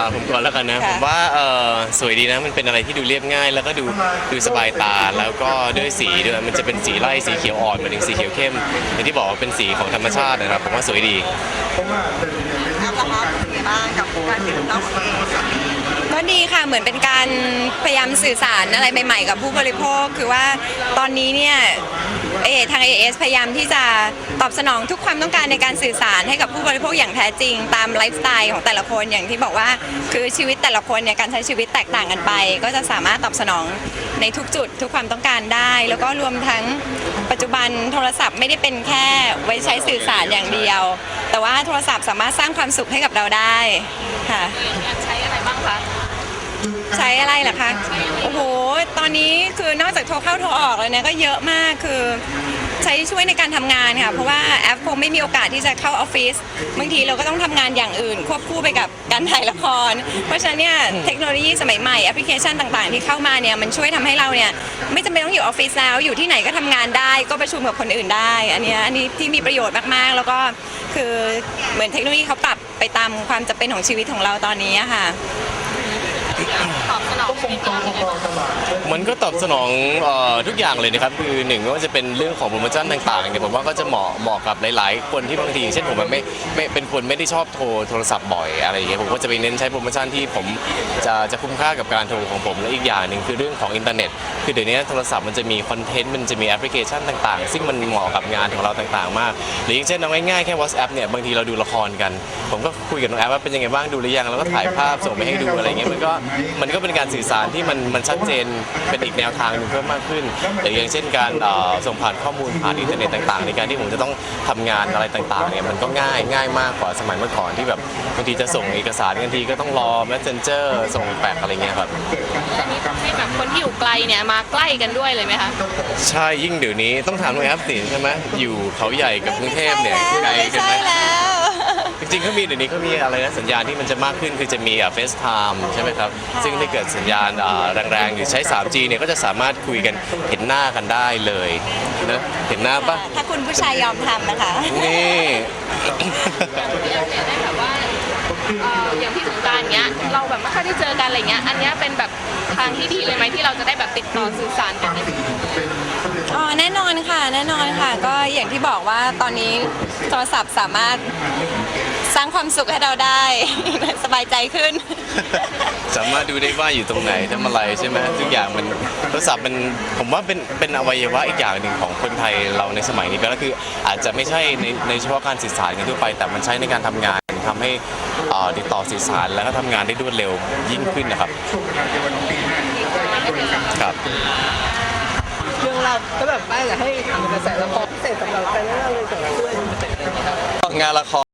าผมก่อนแล้วกันนะค่ะ ผมว่าเออสวยดีนะมันเป็นอะไรที่ดูเรียบง่าย แล้วก็ดูดูสบายตาแล้วก็ด้วยสีด้วยมันจะเป็นสีไล่สีเขียวอ่อนมาถึงสีเขียวเข้มอย่างที่บอกว่าเป็นสีของธรรมชาตินะครับผมว่าสวยดีแอปละครับเป็นไงบ้างกับการติดต่อของเอง ก็ดีค่ะเหมือนเป็นการพยายามสื่อสารอะไรใหม่ ๆ กับผู้บริโภค คือว่าตอนนี้เนี่ย เอทาง AS พยายามที่จะตอบสนองทุกความต้องการในการสื่อสารให้กับผู้บริโภคอย่างแท้จริง ตามไลฟ์สไตล์ของแต่ละคนอย่างที่บอกว่าคือชีวิตแต่ละคนเนี่ยการใช้ชีวิตแตกต่างกันไป ก็จะสามารถตอบสนองในทุกจุดทุกความต้องการได้ แล้วก็รวมทั้งปัจจุบันโทรศัพท์ไม่ได้เป็นแค่ไว้ใช้สื่อสารอย่างเดียว แต่ว่าโทรศัพท์สามารถสร้างความสุขให้กับเราได้ค่ะ ใช้อะไรบ้างคะ ใช้อะไรเหรอคะ โอ้โห ตอนนี้คือนอกจากโทรเข้าโทรออกเลยเนี่ยก็เยอะมากคือใช้ช่วยในการทำงานค่ะ เพราะว่าแอปคงไม่มีโอกาสที่จะเข้าออฟฟิศบางทีเราก็ต้องทำงานอย่างอื่น ควบคู่ไปกับการถ่ายละคร เพราะฉะนั้นเนี่ยเทคโนโลยีสมัยใหม่แอปพลิเคชันต่างๆ ที่เข้ามาเนี่ยมันช่วยทำให้เราเนี่ยไม่จำเป็นต้องอยู่ออฟฟิศแล้วอยู่ที่ไหนก็ทำงานได้ก็ประชุมกับคนอื่นได้ อันนี้อันนี้ที่มีประโยชน์มากๆ แล้วก็คือเหมือนเทคโนโลยีเขาปรับไปตามความจำเป็นของชีวิตของเราตอนนี้ค่ะ ตอบสนองชีวิตเรายังไงบ้างคะ มันก็ตอบสนองเอ่อทุกอย่างเลยนะครับคือหนึ่งไม่ว่าจะเป็นเรื่องของโปรโมชั่นต่างๆเนี่ยผมว่าก็จะเหมาะเหมาะกับหลายๆ คนที่บางทีเช่นผมแบบไม่ไม่เป็นคนไม่ได้ชอบโทรโทรศัพท์บ่อยอะไรอย่างเงี้ยผมก็จะไปเน้นใช้โปรโมชั่นที่ผมจะจะคุ้มค่ากับการโทรของผมและอีกอย่างหนึ่งคือเรื่องของอินเทอร์เน็ต คือเดี๋ยวนี้โทรศัพท์มันจะมีคอนเทนต์มันจะมีแอปพลิเคชันต่าง ๆ ซึ่งมันเหมาะกับงานของเราต่างๆ มากหรืออย่างเช่นเอาง่ายๆแค่ WhatsApp เนี่ยบางทีเราดูละครกัน ผมก็คุยกับน้องแอปว่าเป็นยังไงบ้างดูหรือยังแล้วก็ถ่ายภาพส่งไปให้ดูอะไรเงี้ยมันก็มันก็เป็นการสื่อสารที่มันมันชัดเจนเป็นอีกแนวทางหนึงเพิ่มมากขึ้นหรืออย่างเช่นการเอ่อส่งผ่านข้อมูลผ่านอินเทอร์เน็ตต่างๆ ในการที่ผมจะต้องทำงานอะไรต่างๆเนี่ยมันก็ง่ายง่ายมากกว่าสมัยเมื่อก่อนที่แบบบางทีจะส่งเอกสารบางทีก็ต้องรอ messenger ส่งแปกอะไรเงี้ยครับให้แบบคนที่อยู่ไกลเนี่ยมาใกล้กันด้วยเลยไหมคะใช่ยิ่งเดี๋ยวนี้ต้องถามน้องแอปสิใช่ไหมอยู่เขาใหญ่กับกรุงเทพเนี่ยไกลไม่กันใช่ไหมแล้ว จริงๆเขามีเดี๋ยวนี้เขามีอะไรนะสัญญาณที่มันจะมากขึ้นคือจะมีเฟซไทม์ใช่ไหมครับซึ่งถ้าเกิดสัญญาณอ่าแรงๆหรือใช้ 3G เนี่ยก็จะสามารถคุยกันเห็นหน้ากันได้เลยนะเห็นหน้าปะถ้าคุณผู้ชายยอมทำนะคะ นี่ อย่างเนี่ยได้แบบว่าเอ่ออย่างที่สงกรารเนี้ยเราแบบไม่ค่อยได้เจอกันอะไรเงี้ยอันเนี้ยเป็นแบบ ทางที่ดีเลยไหมที่เราจะได้แบบติดต่อสื่อสารกันได้อ๋อแน่นอนค่ะ แน่นอนค่ะ ก็อย่างที่บอกว่าตอนนี้โทรศัพท์สามารถสร้างความสุขให้เราได้ สบายใจขึ้น สามารถดูได้ว่าอยู่ตรงไหนทำอะไรใช่ไหมทุกอย่างมันโทรศัพท์มันผมว่าเป็นเป็นอวัยวะอีกอย่างหนึ่งของคนไทยเราในสมัยนี้ไปแล้วคืออาจจะไม่ใช่ในในเฉพาะการสื่อสารกันทั่วไป แต่มันใช้ในการทำงาน ทำให้เอ่อติดต่อสื่อสารแล้วก็ทำงานได้รวดเร็วยิ่งขึ้นนะครับครับ เรื่องเราวก็แบบว่าอยากให้ทำกระแสละครพิเศษสำหรับแฟนเรื่องเลยจะช่วยงานละคร